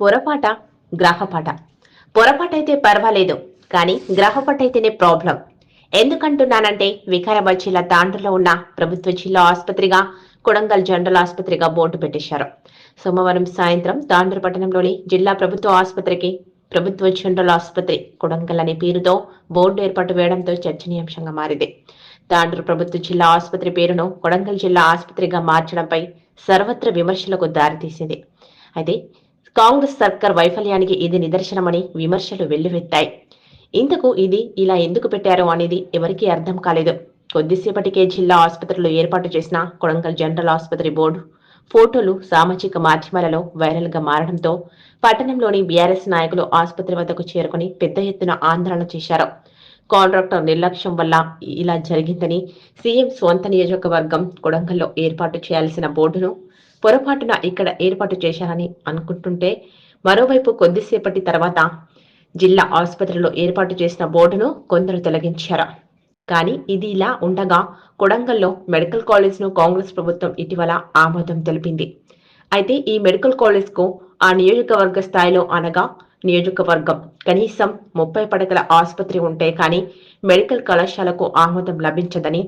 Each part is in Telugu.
పొరపాట గ్రహపాట. పొరపాటైతే పర్వాలేదు కానీ గ్రహపాటైతేనే ప్రాబ్లం. ఎందుకంటున్నానంటే వికారాబాద్ జిల్లా తాండ్రులో ఉన్న ప్రభుత్వ జిల్లా ఆసుపత్రిగా కొడంగల్ జనరల్ ఆసుపత్రిగా బోర్డు పెట్టేశారు. సోమవారం సాయంత్రం తాండ్రు పట్టణంలోని జిల్లా ప్రభుత్వ ఆసుపత్రికి ప్రభుత్వ జనరల్ ఆసుపత్రి కొడంగల్ అనే పేరుతో బోర్డు ఏర్పాటు వేయడంతో చర్చనీయాంశంగా మారింది. తాండ్రు ప్రభుత్వ జిల్లా ఆసుపత్రి పేరును కొడంగల్ జిల్లా ఆసుపత్రిగా మార్చడంపై సర్వత్ర విమర్శలకు దారితీసింది. అయితే కాంగ్రెస్ సర్కార్ వైఫల్యానికి ఇది నిదర్శనమని విమర్శలు వెల్లువెత్తాయి. ఇంతకు ఇది ఇలా ఎందుకు పెట్టారో అనేది ఎవరికీ అర్థం కాలేదు. కొద్దిసేపటికే జిల్లా ఆసుపత్రిలో ఏర్పాటు చేసిన కొడంగల్ జనరల్ ఆసుపత్రి బోర్డు ఫోటోలు సామాజిక మాధ్యమాలలో వైరల్గా మారడంతో పట్టణంలోని బీఆర్ఎస్ నాయకులు ఆసుపత్రి వద్దకు చేరుకుని పెద్ద ఎత్తున ఆందోళన చేశారు. కాంట్రాక్టర్ నిర్లక్ష్యం వల్ల ఇలా జరిగిందని సీఎం స్వంత నియోజకవర్గం కొడంగల్లో ఏర్పాటు చేయాల్సిన బోర్డును పొరపాటున ఇక్కడ ఏర్పాటు చేశారని అనుకుంటుంటే మరోవైపు కొద్దిసేపటి తర్వాత జిల్లా ఆసుపత్రిలో ఏర్పాటు చేసిన బోర్డును కొందరు తొలగించారు. కానీ ఇది ఇలా ఉండగా కొడంగల్లో మెడికల్ కాలేజ్ను కాంగ్రెస్ ప్రభుత్వం ఇటీవల ఆమోదం తెలిపింది. అయితే ఈ మెడికల్ కాలేజ్కు ఆ నియోజకవర్గ స్థాయిలో అనగా నియోజకవర్గం కనీసం ముప్పై పడకల ఆసుపత్రి ఉంటే కానీ మెడికల్ కళాశాలకు ఆమోదం లభించదని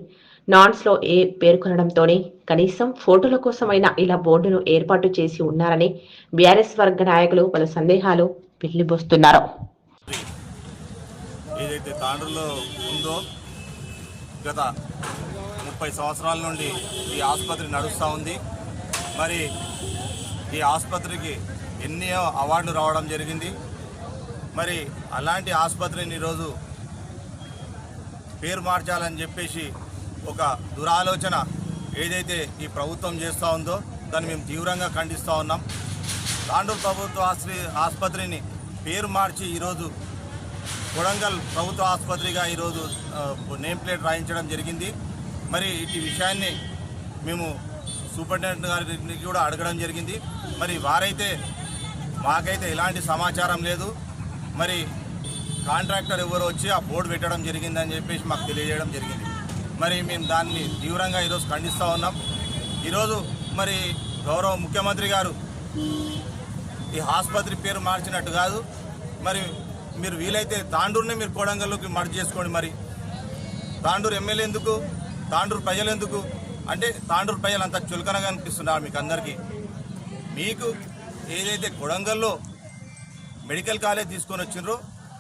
నాన్స్లో ఏ పేర్కొనడంతోనే కనీసం ఫోటోల కోసమైనా ఇలా బోర్డును ఏర్పాటు చేసి ఉన్నారని బీఆర్ఎస్ వర్గ నాయకులు పలు సందేహాలు వెళ్ళిబోస్తున్నారు ఏదైతే తాండ్రులో ఉందో గత ముప్పై సంవత్సరాల నుండి ఈ ఆసుపత్రి నడుస్తూ ఉంది. మరి ఈ ఆసుపత్రికి ఎన్నో అవార్డులు రావడం జరిగింది. మరి అలాంటి ఆసుపత్రిని ఈరోజు పేరు మార్చాలని చెప్పేసి ఒక దురాలోచన ఏదైతే ఈ ప్రభుత్వం చేస్తూ ఉందో దాన్ని మేము తీవ్రంగా ఖండిస్తూ ఉన్నాం. తాండూరు ప్రభుత్వ ఆస్పత్రి ఆసుపత్రిని పేరు మార్చి ఈరోజు కొడంగల్ ప్రభుత్వ ఆసుపత్రిగా ఈరోజు నేమ్ ప్లేట్ రాయించడం జరిగింది. మరి ఈ విషయాన్ని మేము సూపరింటెండెంట్ గారికి కూడా అడగడం జరిగింది. మరి వారైతే మాకైతే ఎలాంటి సమాచారం లేదు. మరి కాంట్రాక్టర్ ఎవరు వచ్చి ఆ బోర్డు పెట్టడం జరిగిందని చెప్పేసి మాకు తెలియజేయడం జరిగింది. మరి మేము దాన్ని తీవ్రంగా ఈరోజు ఖండిస్తూ ఉన్నాం. ఈరోజు మరి గౌరవ ముఖ్యమంత్రి గారు ఈ ఆసుపత్రి పేరు మార్చినట్టు కాదు. మరి మీరు వీలైతే తాండూరుని మీరు కోడంగల్లోకి మర్జ్ చేసుకోండి మరి. తాండూరు ఎమ్మెల్యే ఎందుకు? తాండూరు ప్రజలు ఎందుకు? అంటే తాండూరు ప్రజలు అంత చులకనగా అనిపిస్తున్నారు మీకు అందరికీ. మీకు ఏదైతే కొడంగల్లో మెడికల్ కాలేజ్ తీసుకొని వచ్చిండ్రో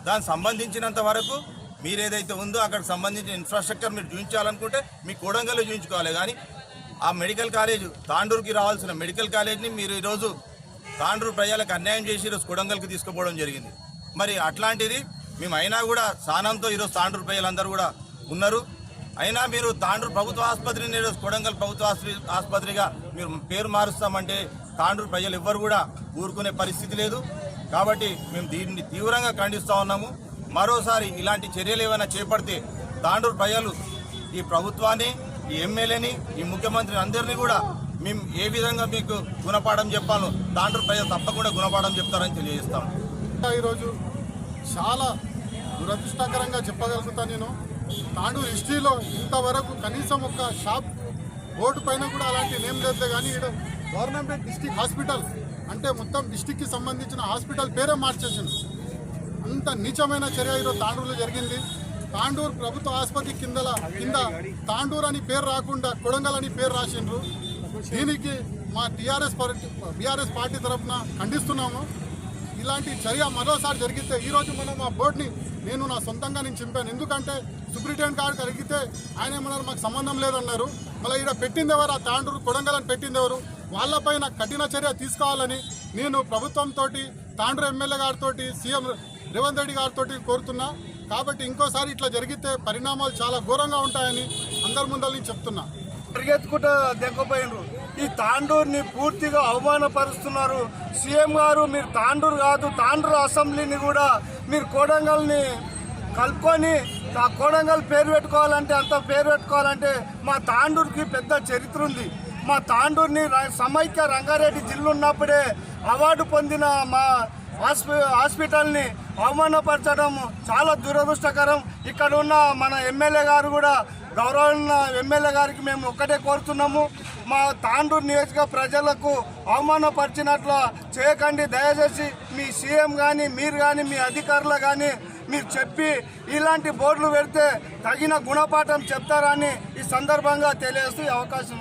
దానికి సంబంధించినంత వరకు మీరు ఏదైతే ఉందో అక్కడ సంబంధించిన ఇన్ఫ్రాస్ట్రక్చర్ మీరు చూపించాలనుకుంటే మీ కోడంగల్లో చూపించుకోవాలి కానీ ఆ మెడికల్ కాలేజ్ తాండూరుకి రావాల్సిన మెడికల్ కాలేజ్ని మీరు ఈరోజు తాండూరు ప్రజలకు అన్యాయం చేసి ఈరోజు కొడంగల్కి తీసుకుపోవడం జరిగింది. మరి అట్లాంటిది మేము అయినా కూడా స్థానంతో ఈరోజు తాండూరు ప్రజలందరూ కూడా ఉన్నారు. అయినా మీరు తాండూరు ప్రభుత్వ ఆసుపత్రిని ఈరోజు కొడంగల్ ప్రభుత్వ ఆసుపత్రిగా మీరు పేరు మారుస్తామంటే తాండూరు ప్రజలు ఎవ్వరు కూడా ఊరుకునే పరిస్థితి లేదు. కాబట్టి మేము దీన్ని తీవ్రంగా ఖండిస్తూ ఉన్నాము. మరోసారి ఇలాంటి చర్యలు ఏమైనా చేపడితే తాండూరు ప్రజలు ఈ ప్రభుత్వాన్ని ఈ ఎమ్మెల్యేని ఈ ముఖ్యమంత్రిని అందరినీ కూడా మేము ఏ విధంగా మీకు గుణపాఠం చెప్పాలో తాండూరు ప్రజలు తప్పకుండా గుణపాఠం చెప్తారని తెలియజేస్తాం. ఈరోజు చాలా దురదృష్టకరంగా చెప్పగలుగుతాను నేను. తాండూరు హిస్టరీలో ఇంతవరకు కనీసం ఒక షాప్ బోర్డు పైన కూడా అలాంటి నేమ్ లేదు కానీ ఇక్కడ గవర్నమెంట్ డిస్టిక్ హాస్పిటల్ అంటే మొత్తం డిస్టిక్కి సంబంధించిన హాస్పిటల్ పేరే మార్చేసింది. అంత నీచమైన చర్య ఈరోజు తాండూరులో జరిగింది. తాండూరు ప్రభుత్వ ఆసుపత్రి కిందల కింద తాండూరు అని పేరు రాకుండా కొడంగల్ అని పేరు రాసిండ్రు. దీనికి మా టీఆర్ఎస్ పార్టీ బీఆర్ఎస్ పార్టీ తరఫున ఖండిస్తున్నాము. ఇలాంటి చర్య మరోసారి జరిగితే ఈరోజు మనం మా బోర్డుని నేను నా సొంతంగా నేను చింపాను. ఎందుకంటే సూపరింటెండెంట్ కార్డు అడిగితే ఆయన ఏమన్నారు మాకు సంబంధం లేదన్నారు. మళ్ళీ ఇక్కడ పెట్టింది ఎవరు? ఆ తాండూరు కొడంగల్ పెట్టింది ఎవరు? వాళ్ళపైన కఠిన చర్య తీసుకోవాలని నేను ప్రభుత్వంతో తాండూరు ఎమ్మెల్యే గారితో సీఎం రేవంత్ రెడ్డి గారితో కోరుతున్నా. కాబట్టి ఇంకోసారి ఇట్లా జరిగితే పరిణామాలు చాలా ఘోరంగా ఉంటాయని అందరి ముందర నేను చెప్తున్నా. పరిగెత్తుకుంటా దెబ్బపోయినరు. ఈ తాండూరుని పూర్తిగా అవమానపరుస్తున్నారు. సీఎం గారు మీరు తాండూరు కాదు తాండూరు అసెంబ్లీని కూడా మీరు కోడంగల్ని కలుపుకొని ఆ కోడంగల్ పేరు పెట్టుకోవాలంటే అంత పేరు పెట్టుకోవాలంటే మా తాండూరుకి పెద్ద చరిత్ర ఉంది. మా తాండూరుని సమైక్య రంగారెడ్డి జిల్లా ఉన్నప్పుడే అవార్డు పొందిన మా హాస్పి హాస్పిటల్ని అవమానపరచడం చాలా దురదృష్టకరం. ఇక్కడ ఉన్న మన ఎమ్మెల్యే గారు కూడా గౌరవన్న ఎమ్మెల్యే గారికి మేము ఒక్కటే కోరుతున్నాము. మా తాండూరు నియోజక ప్రజలకు అవమానపరిచినట్లు చేయకండి. దయచేసి మీ సీఎం కానీ మీరు కానీ మీ అధికారులు కానీ మీరు చెప్పి ఇలాంటి బోర్డులు పెడితే తగిన గుణపాఠం చెప్తారని ఈ సందర్భంగా తెలియజేస్తూ అవకాశం